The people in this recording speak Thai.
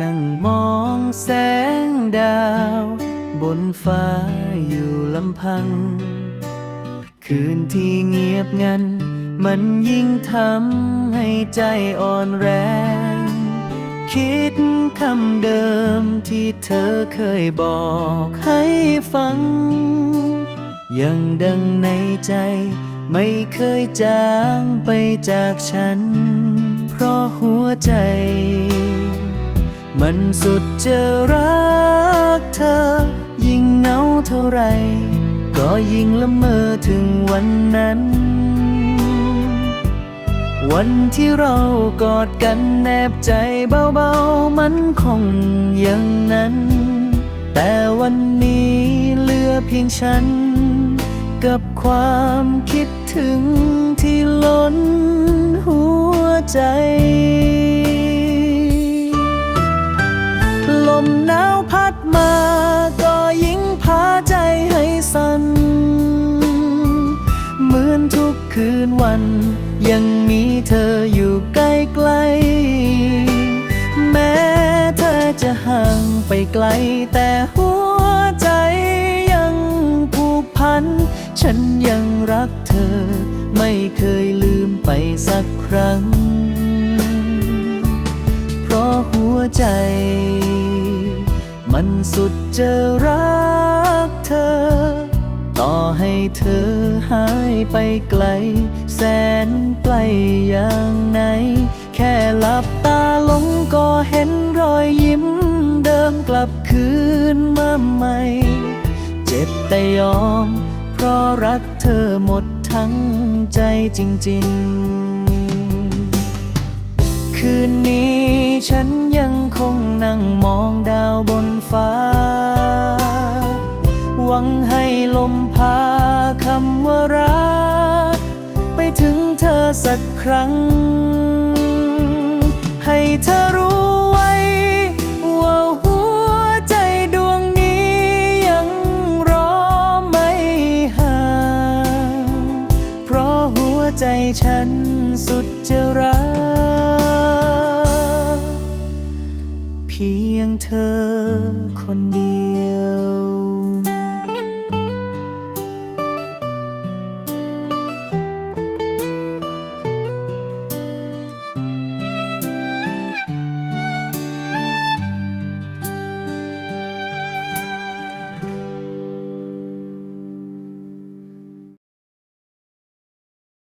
นั่งมองแสงดาว บนฟ้าอยู่ลำพัง คืนที่เงียบงัน มันยิ่งทำให้ใจอ่อนแรง คิดคำเดิมที่เธอเคยบอกให้ฟัง ยังดังในใจไม่เคยจางไปจากฉัน เพราะหัวใจ มันสุดจะรักเธอ ยิ่งเหงาเท่าไร ก็ยิ่งละเมอถึงวันนั้น วันที่เรากอดกันแนบใจเบาๆ มันคงอย่างนั้น แต่วันนี้เหลือเพียงฉัน กับความคิดถึงที่ล้นหัวใจ มหนาวพัดมา ก็ยิ่งพาใจให้สั่นเหมือนทุกคืนวัน ยังมีเธออยู่ใกล้ๆแม้เธอจะห่างไปไกล แต่หัวใจยังผูกพัน ฉันยังรักเธอ ไม่เคยลืมไปสักครั้ง เพราะหัวใจ มันสุดจะรักเธอ ต่อให้เธอหายไปไกล แสนไกลอย่างไหน แค่หลับตาลงก็เห็นรอยยิ้ม เดิมกลับคืนมาใหม่ เจ็บแต่ยอม เพราะรักเธอหมดทั้งใจจริง ๆ คืนนี้ฉัน สักครั้ง ให้เธอรู้ไว้ ว่าหัวใจดวงนี้ยังรอไม่ห่าง เพราะหัวใจฉันสุดจะรักเพียงเธอคนเดียว